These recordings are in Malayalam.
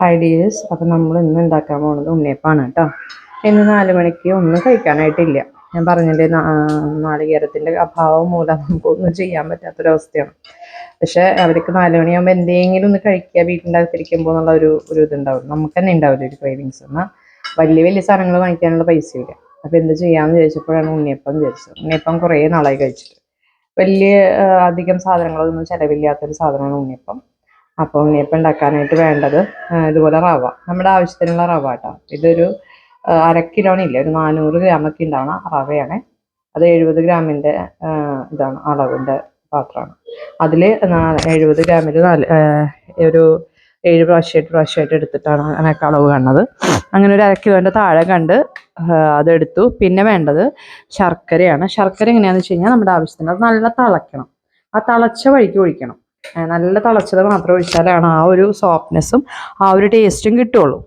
ഹായ് ഡിയേഴ്സ് അപ്പം നമ്മൾ ഇന്ന് ഉണ്ടാക്കാൻ പോകുന്നത് ഉണ്ണിയപ്പാണ് കേട്ടോ. ഇന്ന് നാല് മണിക്ക് ഒന്നും കഴിക്കാനായിട്ടില്ല. ഞാൻ പറഞ്ഞില്ലേ നാളികേരത്തിന്റെ അഭാവം മൂലം നമുക്കൊന്നും ചെയ്യാൻ പറ്റാത്തൊരവസ്ഥയാണ്. പക്ഷേ അവർക്ക് നാല് മണിയാകുമ്പോൾ എന്തെങ്കിലും ഒന്ന് കഴിക്കുക വീട്ടിന്റെ എന്നുള്ള ഒരു ഒരു ഇതുണ്ടാവും. നമുക്ക് തന്നെ ഉണ്ടാവില്ല ഒരു ക്രേവിങ്സ് എന്നാൽ വലിയ വലിയ സാധനങ്ങൾ വാങ്ങിക്കാനുള്ള പൈസയില്ല അപ്പം എന്ത് ചെയ്യാമെന്ന് ചോദിച്ചപ്പോഴാണ് ഉണ്ണിയപ്പം വിചാരിച്ചത് ഉണ്ണിയപ്പം കുറേ നാളായി കഴിച്ചിട്ട്. വലിയ അധികം സാധനങ്ങളൊന്നും ചിലവില്ലാത്തൊരു സാധനമാണ് ഉണ്ണിയപ്പം. അപ്പോൾ ഉണ്ണിയപ്പം ഉണ്ടാക്കാനായിട്ട് വേണ്ടത് ഇതുപോലെ റവ. നമ്മുടെ ആവശ്യത്തിനുള്ള റവ കേട്ടോ. ഇതൊരു അര കിലോണില്ല ഒരു നാനൂറ് ഗ്രാമൊക്കെ ഉണ്ടാവണ റവയാണ്. അത് എഴുപത് ഗ്രാമിന്റെ ഇതാണ് അളവിന്റെ പാത്രമാണ്. അതിൽ എഴുപത് ഗ്രാമിൽ നാല് ഒരു ഏഴ് പ്രാവശ്യമായിട്ട് പ്രാവശ്യമായിട്ട് എടുത്തിട്ടാണ് അതിനൊക്കെ അളവ് കാണുന്നത്. അങ്ങനെ ഒരു അര കിലോന്റെ താഴെ കണ്ട് അതെടുത്തു. പിന്നെ വേണ്ടത് ശർക്കരയാണ്. ശർക്കര എങ്ങനെയാണെന്ന് വെച്ച് കഴിഞ്ഞാൽ നമ്മുടെ ആവശ്യത്തിന് അത് നല്ല തിളയ്ക്കണം. ആ തിളച്ച വഴിക്ക് ഒഴിക്കണം. നല്ല തിളച്ചത് മാത്രം ഒഴിച്ചാലാണ് ആ ഒരു സോഫ്റ്റ്നെസ്സും ആ ഒരു ടേസ്റ്റും കിട്ടുള്ളൂ.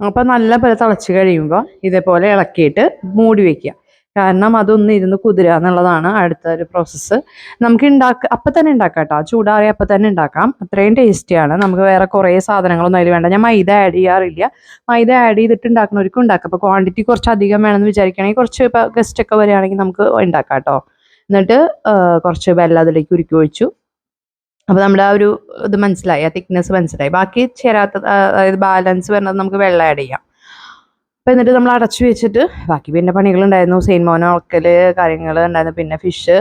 അപ്പോൾ നല്ല പോലെ തിളച്ച് കഴിയുമ്പോൾ ഇതേപോലെ ഇളക്കിയിട്ട് മൂടി വയ്ക്കുക കാരണം അതൊന്ന് ഇരുന്ന് കുതിരുക എന്നുള്ളതാണ് അടുത്ത ഒരു പ്രോസസ്സ് നമുക്ക് ഉണ്ടാക്ക അപ്പം തന്നെ ഉണ്ടാക്കാം കേട്ടോ. ചൂടാറിയ അപ്പം തന്നെ ഉണ്ടാക്കാം അത്രയും ടേസ്റ്റിയാണ് നമുക്ക് വേറെ കുറേ സാധനങ്ങളൊന്നും അതിൽ വേണ്ട. ഞാൻ മൈദ ആഡ് ചെയ്യാറില്ല. മൈദ ആഡ് ചെയ്തിട്ട് ഉണ്ടാക്കുന്നവർക്കും ഉണ്ടാക്കാം അപ്പോൾ ക്വാണ്ടിറ്റി കുറച്ച് അധികം വേണമെന്ന് വിചാരിക്കുകയാണെങ്കിൽ കുറച്ച് ഇപ്പോൾ ഗസ്റ്റ് ഒക്കെ വരികയാണെങ്കിൽ നമുക്ക് ഉണ്ടാക്കാം കേട്ടോ. എന്നിട്ട് കുറച്ച് വെള്ളം അതിലേക്ക് ഉരുക്കി ഒഴിച്ചു. അപ്പോൾ നമ്മുടെ ആ ഒരു ഇത് മനസ്സിലായി ആ തിക്നെസ് മനസ്സിലായി. ബാക്കി ചേരാത്ത അതായത് ബാലൻസ് വരുന്നത് നമുക്ക് വെള്ളം ആഡ് ചെയ്യാം. അപ്പോൾ എന്നിട്ട് നമ്മൾ അടച്ചു വെച്ചിട്ട് ബാക്കി പിന്നെ പണികളുണ്ടായിരുന്നു. സെയിൻ മോന ഉറക്കൽ കാര്യങ്ങൾ ഉണ്ടായിരുന്നു. പിന്നെ ഫിഷ്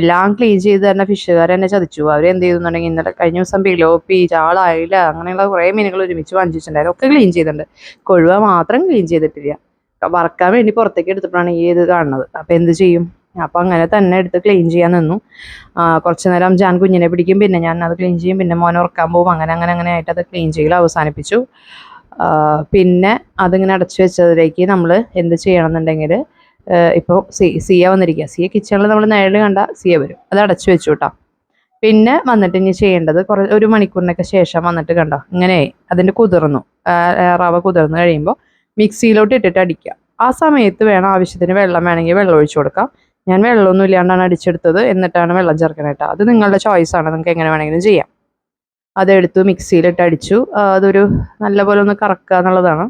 എല്ലാം ക്ലീൻ ചെയ്ത് തന്നെ ഫിഷുകാർ എന്നെ ചതിച്ചു. അവർ എന്ത് ചെയ്തെന്നുണ്ടെങ്കിൽ ഇന്നലെ കഴിഞ്ഞ ദിവസം പിലോപ്പി ചാളായില്ല അങ്ങനെയുള്ള കുറേ മീനുകൾ ഒരുമിച്ച് വഞ്ചിച്ചിട്ടുണ്ടായിരുന്നു ഒക്കെ ക്ലീൻ ചെയ്തിട്ടുണ്ട്. കൊഴുവ മാത്രം ക്ലീൻ ചെയ്തിട്ടില്ല. വറക്കാൻ വേണ്ടി പുറത്തേക്ക് എടുത്തപ്പോഴാണ് ഈ ഇത് കാണുന്നത്. അപ്പോൾ എന്ത് ചെയ്യും? അപ്പോൾ അങ്ങനെ തന്നെ എടുത്ത് ക്ലീൻ ചെയ്യാൻ നിന്നു. കുറച്ച് നേരം ഞാൻ കുഞ്ഞിനെ പിടിക്കും പിന്നെ ഞാൻ അത് ക്ലീൻ ചെയ്യും പിന്നെ മോനെ ഉറക്കാൻ പോകും അങ്ങനെ അങ്ങനെ അങ്ങനെ ആയിട്ട് അത് ക്ലീൻ ചെയ്യൽ അവസാനിപ്പിച്ചു. പിന്നെ അതിങ്ങനെ അടച്ചു വെച്ചതിലേക്ക് നമ്മൾ എന്ത് ചെയ്യണമെന്നുണ്ടെങ്കിൽ ഇപ്പോൾ സി സിയ വന്നിരിക്കുക സിയ കിച്ചണിൽ നമ്മൾ നേരിൽ കണ്ട സിയ വരും. അത് അടച്ചു വെച്ചു കേട്ടോ. പിന്നെ വന്നിട്ട് ഇനി ചെയ്യേണ്ടത് കുറേ ഒരു മണിക്കൂറിനൊക്കെ ശേഷം വന്നിട്ട് കണ്ടോ? ഇങ്ങനെ അതിന്റെ കുതിർന്നു. റവ കുതിർന്നു കഴിയുമ്പോൾ മിക്സിയിലോട്ട് ഇട്ടിട്ട് അടിക്കുക ആ സമയത്ത് വേണം ആവശ്യത്തിന് വെള്ളം വേണമെങ്കിൽ വെള്ളം ഒഴിച്ചു കൊടുക്കാം. ഞാൻ വെള്ളമൊന്നും ഇല്ലാണ്ടാണ് അടിച്ചെടുത്തത്. എന്നിട്ടാണ് വെള്ളം ചേർക്കണത് കേട്ടോ അത് നിങ്ങളുടെ ചോയ്സാണ് നിങ്ങൾക്ക് എങ്ങനെ വേണമെങ്കിലും ചെയ്യാം. അതെടുത്തു മിക്സിയിലിട്ട് അടിച്ചു. അതൊരു നല്ലപോലെ ഒന്ന് കറക്കുക എന്നുള്ളതാണ്.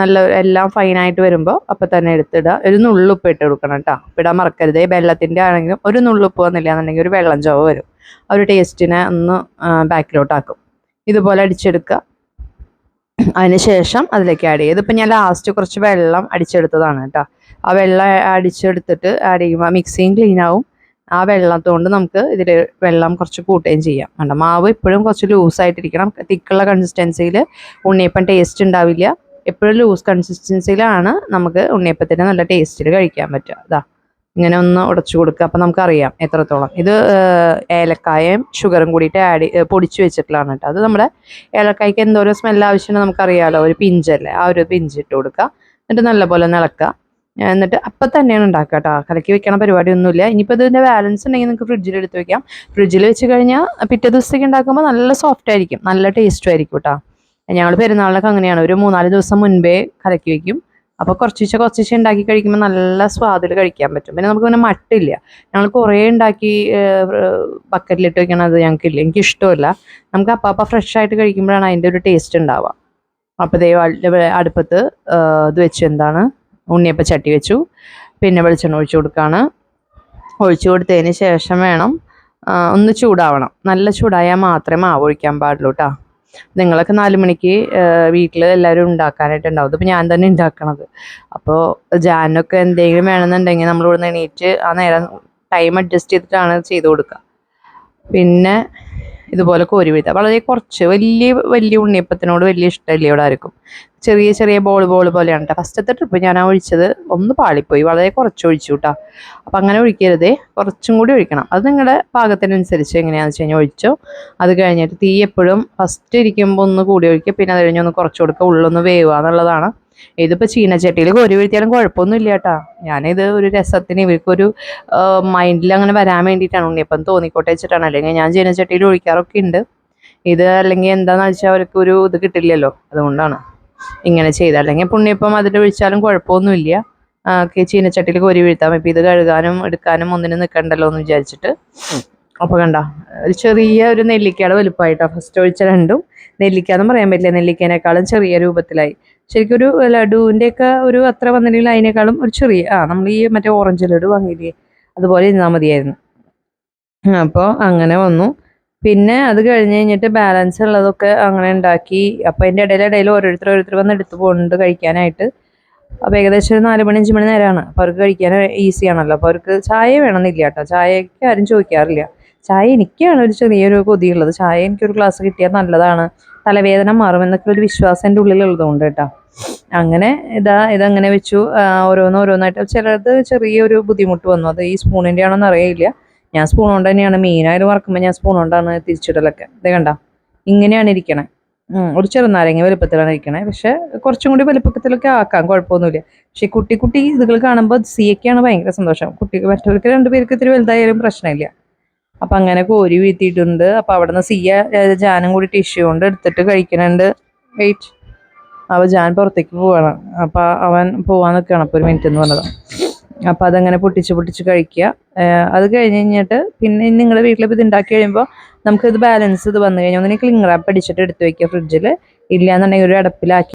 നല്ല എല്ലാം ഫൈനായിട്ട് വരുമ്പോൾ അപ്പം തന്നെ എടുത്തിടുക. ഒരു നുള്ളുപ്പ് ഇട്ട് കൊടുക്കണം കേട്ടോ ഇടാൻ മറക്കരുത്. വെള്ളത്തിന്റെ ആണെങ്കിലും ഒരു നുള്ളുപ്പ് വന്നില്ല എന്നുണ്ടെങ്കിൽ ഒരു വെള്ളം ചോവ് വരും. ആ ഒരു ടേസ്റ്റിനെ ഒന്ന് ബാക്കിലോട്ടാക്കും ഇതുപോലെ അടിച്ചെടുക്കുക. അതിന് ശേഷം അതിലേക്ക് ആഡ് ചെയ്യും ഇതിപ്പോൾ ഞാൻ ലാസ്റ്റ് കുറച്ച് വെള്ളം അടിച്ചെടുത്തതാണ് കേട്ടോ. ആ വെള്ളം അടിച്ചെടുത്തിട്ട് ആഡ് ചെയ്യുമ്പോൾ മിക്സിയും ക്ലീൻ ആവും. ആ വെള്ളത്തോണ്ട് നമുക്ക് ഇതിൽ വെള്ളം കുറച്ച് കൂട്ടുകയും ചെയ്യാം. കണ്ടോ? മാവ് ഇപ്പോഴും കുറച്ച് ലൂസായിട്ടിരിക്കണം തിക്കുള്ള കൺസിസ്റ്റൻസിയിൽ ഉണ്ണിയപ്പം ടേസ്റ്റ് ഉണ്ടാവില്ല. എപ്പോഴും ലൂസ് കൺസിസ്റ്റൻസിയിലാണ് നമുക്ക് ഉണ്ണിയപ്പത്തിന്റെ നല്ല ടേസ്റ്റിൽ കഴിക്കാൻ പറ്റുക. അതാ ഇങ്ങനെ ഒന്ന് ഉടച്ചു കൊടുക്കുക. അപ്പം നമുക്കറിയാം എത്രത്തോളം. ഇത് ഏലക്കായയും ഷുഗറും കൂടിയിട്ട് ആഡ് പൊടിച്ചു വെച്ചിട്ടുള്ളതാണ് കേട്ടോ. അത് നമ്മുടെ ഏലക്കായ്ക്ക് എന്തോരം സ്മെല്ല് ആവശ്യമാണ് നമുക്കറിയാമല്ലോ ഒരു പിഞ്ചല്ലേ? ആ ഒരു പിഞ്ച് ഇട്ട് കൊടുക്കുക. എന്നിട്ട് നല്ലപോലെ ഇളക്കുക എന്നിട്ട് അപ്പം തന്നെയാണ് ഉണ്ടാക്കുക കേട്ടോ. കലക്കി വെക്കണ പരിപാടി പരിപാടിയൊന്നുമില്ല. ഇനിയിപ്പോൾ ഇതിന്റെ ബാലൻസ് ഉണ്ടെങ്കിൽ നിങ്ങൾക്ക് ഫ്രിഡ്ജിൽ എടുത്ത് വെക്കാം. ഫ്രിഡ്ജിൽ വെച്ച് കഴിഞ്ഞാൽ പിറ്റേ ദിവസത്തേക്ക് ഉണ്ടാക്കുമ്പോൾ നല്ല സോഫ്റ്റ് ആയിരിക്കും. നല്ല ടേസ്റ്റും ആയിരിക്കും കേട്ടോ. ഞങ്ങൾ പെരുന്നാളിനൊക്കെ അങ്ങനെയാണ്. ഒരു മൂന്നാൽ ദിവസം മുൻപേ കലക്കി വെക്കും. അപ്പോൾ കുറച്ചിച്ച കുറച്ചിച്ച ഉണ്ടാക്കി കഴിക്കുമ്പോൾ നല്ല സ്വാദിൽ കഴിക്കാൻ പറ്റും. പിന്നെ നമുക്ക് പിന്നെ മട്ടില്ല. ഞങ്ങൾ കുറേ ഉണ്ടാക്കി ബക്കറ്റിലിട്ട് വെക്കണത് ഞങ്ങൾക്കില്ല എനിക്ക് ഇഷ്ടമല്ല നമുക്ക് അപ്പാപ്പ ഫ്രഷ് ആയിട്ട് കഴിക്കുമ്പോഴാണ് അതിന്റെ ഒരു ടേസ്റ്റ് ഉണ്ടാവുക. അപ്പോൾ ദൈവം അടുപ്പത്ത് ഇത് വെച്ച്. എന്താണ്? ഉണ്ണിയപ്പ ചട്ടി വെച്ചു. പിന്നെ വെളിച്ചെണ്ണ ഒഴിച്ചു കൊടുക്കുകയാണ് ഒഴിച്ചു കൊടുത്തതിന് ശേഷം വേണം ഒന്ന് ചൂടാവണം. നല്ല ചൂടായാൽ മാത്രമേ മാവ് ഒഴിക്കാൻ പാടുള്ളൂ കേട്ടോ നിങ്ങളൊക്കെ നാല് മണിക്ക് വീട്ടിൽ എല്ലാവരും ഉണ്ടാക്കാനായിട്ട് ഉണ്ടാക്കാനായിട്ടുണ്ടാവും. ഇതിപ്പോൾ ഞാൻ തന്നെ ഉണ്ടാക്കണത്. അപ്പോൾ ജാനൊക്കെ എന്തെങ്കിലും വേണമെന്നുണ്ടെങ്കിൽ നമ്മളിവിടെ എണീറ്റ് ആ നേരം ടൈം അഡ്ജസ്റ്റ് ചെയ്തിട്ടാണ് ചെയ്ത് കൊടുക്കുക. പിന്നെ ഇതുപോലെ കോരി വീഴ്ത്തുക വളരെ കുറച്ച് വലിയ വലിയ ഉണ്ണിയപ്പത്തിനോട് വലിയ ഇഷ്ടമല്ലേ ഇവിടെ ആർക്കും. ചെറിയ ചെറിയ ബോൾ ബോൾ പോലെയാണ് കേട്ടോ ഫസ്റ്റത്തെ ട്രിപ്പ് ഞാൻ ആ ഒഴിച്ചത് ഒന്ന് പാളിപ്പോയി. വളരെ കുറച്ച് ഒഴിച്ചു കേട്ടോ അപ്പം അങ്ങനെ ഒഴിക്കരുതേ. കുറച്ചും കൂടി ഒഴിക്കണം. അത് നിങ്ങളുടെ പാകത്തിനനുസരിച്ച് എങ്ങനെയാണെന്ന് വെച്ച് കഴിഞ്ഞാൽ ഒഴിച്ചോ. അത് കഴിഞ്ഞിട്ട് തീ എപ്പോഴും ഫസ്റ്റ് ഇരിക്കുമ്പോൾ ഒന്ന് കൂടി ഒഴിക്കുക. പിന്നെ അത് കഴിഞ്ഞ് ഒന്ന് കുറച്ച് കൊടുക്കുക. ഉള്ളൊന്ന് വേവുക എന്നുള്ളതാണ് ഇതിപ്പോൾ ചീനച്ചട്ടിയിൽ കോരി വീഴ്ത്തിയാലും കുഴപ്പമൊന്നുമില്ല കേട്ടോ ഞാനിത് ഒരു രസത്തിന് ഇവർക്കൊരു മൈൻഡിൽ അങ്ങനെ വരാൻ വേണ്ടിയിട്ടാണ് ഉണ്ണിയപ്പം തോന്നിക്കോട്ടെ വെച്ചിട്ടാണ്. അല്ലെങ്കിൽ ഞാൻ ചീനച്ചട്ടിയിൽ ഒഴിക്കാറൊക്കെ ഉണ്ട്. ഇത് അല്ലെങ്കിൽ എന്താണെന്ന് വെച്ചാൽ അവർക്ക് ഒരു ഇത് കിട്ടില്ലല്ലോ. അതുകൊണ്ടാണ് ഇങ്ങനെ ചെയ്ത് അല്ലെങ്കിൽ പുണ്യപ്പം അതിൽ ഒഴിച്ചാലും കുഴപ്പമൊന്നുമില്ല. ചീനച്ചട്ടിയിൽ കോരി വീഴ്ത്താം ഇപ്പം ഇത് കഴുകാനും എടുക്കാനും ഒന്നിനും നിൽക്കണ്ടല്ലോ എന്ന് വിചാരിച്ചിട്ട്. അപ്പോൾ കണ്ട ഒരു ചെറിയ ഒരു നെല്ലിക്കയുടെ വലുപ്പമായിട്ടാണ് ഫസ്റ്റ് ഒഴിച്ച രണ്ടും നെല്ലിക്ക എന്ന് പറയാൻ പറ്റില്ല. നെല്ലിക്കേനേക്കാളും ചെറിയ രൂപത്തിലായി. ശരിക്കും ഒരു ലഡുവിന്റെ ഒക്കെ ഒരു അത്ര വന്നില്ലെങ്കിൽ അതിനേക്കാളും ഒരു ചെറിയ ആ നമ്മൾ ഈ മറ്റേ ഓറഞ്ച് ലഡു വാങ്ങിയില്ലേ അതുപോലെ ഇരുന്നാൽ മതിയായിരുന്നു. അപ്പോൾ അങ്ങനെ വന്നു. പിന്നെ അത് കഴിഞ്ഞ് കഴിഞ്ഞിട്ട് ബാലൻസ് ഉള്ളതൊക്കെ അങ്ങനെ ഉണ്ടാക്കി. അപ്പോൾ അതിന്റെ ഇടയിൽ ഇടയിൽ ഓരോരുത്തർ ഓരോരുത്തർ വന്ന് എടുത്ത് പോകുന്നുണ്ട് കഴിക്കാനായിട്ട്. അപ്പോൾ ഏകദേശം ഒരു നാല് മണി അഞ്ച് മണി നേരമാണ്. അപ്പോൾ അവർക്ക് കഴിക്കാൻ ഈസിയാണല്ലോ അപ്പോൾ അവർക്ക് ചായ വേണമെന്നില്ല കേട്ടോ. ചായക്ക് ആരും ചോദിക്കാറില്ല. ചായ എനിക്കാണ് ഒരു ചെറിയൊരു കൊതിയുള്ളത്. ചായ എനിക്കൊരു ഗ്ലാസ് കിട്ടിയാൽ നല്ലതാണ്. തലവേദന മാറും എന്നൊക്കെ ഒരു വിശ്വാസം എന്റെ ഉള്ളിലുള്ളതുകൊണ്ട് കേട്ടോ. അങ്ങനെ ഇതാ ഇതങ്ങനെ വെച്ചു. ഓരോന്ന് ഓരോന്നായിട്ട്. ചിലത് ചെറിയൊരു ബുദ്ധിമുട്ട് വന്നു. അത് ഈ സ്പൂണിന്റെ ആണോന്ന് അറിയില്ല. ഞാൻ സ്പൂൺ കൊണ്ട് തന്നെയാണ് മീനായാലും വറക്കുമ്പോൾ ഞാൻ സ്പൂൺ കൊണ്ടാണ് തിരിച്ചിടലൊക്കെ. ഇത് കണ്ട? ഇങ്ങനെയാണ് ഇരിക്കണേ. ഒരു ചെറുനാരങ്ങ വലുപ്പത്തിലാണ് ഇരിക്കണേ. പക്ഷെ കുറച്ചും കൂടി വലുപ്പത്തിലൊക്കെ ആക്കാം കുഴപ്പമൊന്നുമില്ല. പക്ഷെ കുട്ടി കുട്ടി ഇതുകൾ കാണുമ്പോൾ സിയൊക്കെയാണ് ഭയങ്കര സന്തോഷം. കുട്ടിക്ക് മറ്റവർക്ക് രണ്ടുപേർക്ക് ഇത്തിരി വലുതായാലും പ്രശ്നമില്ല. അപ്പം അങ്ങനെ കോരി വീഴ്ത്തിയിട്ടുണ്ട് അപ്പം അവിടെ നിന്ന് സിയ ജാനും കൂടി ടിഷ്യൂ കൊണ്ട് എടുത്തിട്ട് കഴിക്കണുണ്ട് വെയിറ്റ് അപ്പോൾ ജാൻ പുറത്തേക്ക് പോവാണ്. അപ്പം അവൻ പോവാൻ നിൽക്കുകയാണ് അപ്പോൾ ഒരു മിനിറ്റ് എന്ന് പറഞ്ഞത്. അപ്പോൾ അതങ്ങനെ പൊട്ടിച്ച് പൊട്ടിച്ച് കഴിക്കുക. അത് കഴിഞ്ഞ് കഴിഞ്ഞിട്ട് പിന്നെ നിങ്ങളുടെ വീട്ടിൽ ഇത് ഉണ്ടാക്കി കഴിയുമ്പോൾ നമുക്കിത് ബാലൻസ് ഇത് വന്നു കഴിഞ്ഞാൽ ഒന്നിനെ ക്ലിംഗ് റാപ്പ് അടിച്ചിട്ട് എടുത്ത് വയ്ക്കുക ഫ്രിഡ്ജിൽ ഇല്ല എന്നുണ്ടെങ്കിൽ ഒരു അടപ്പിലാക്കി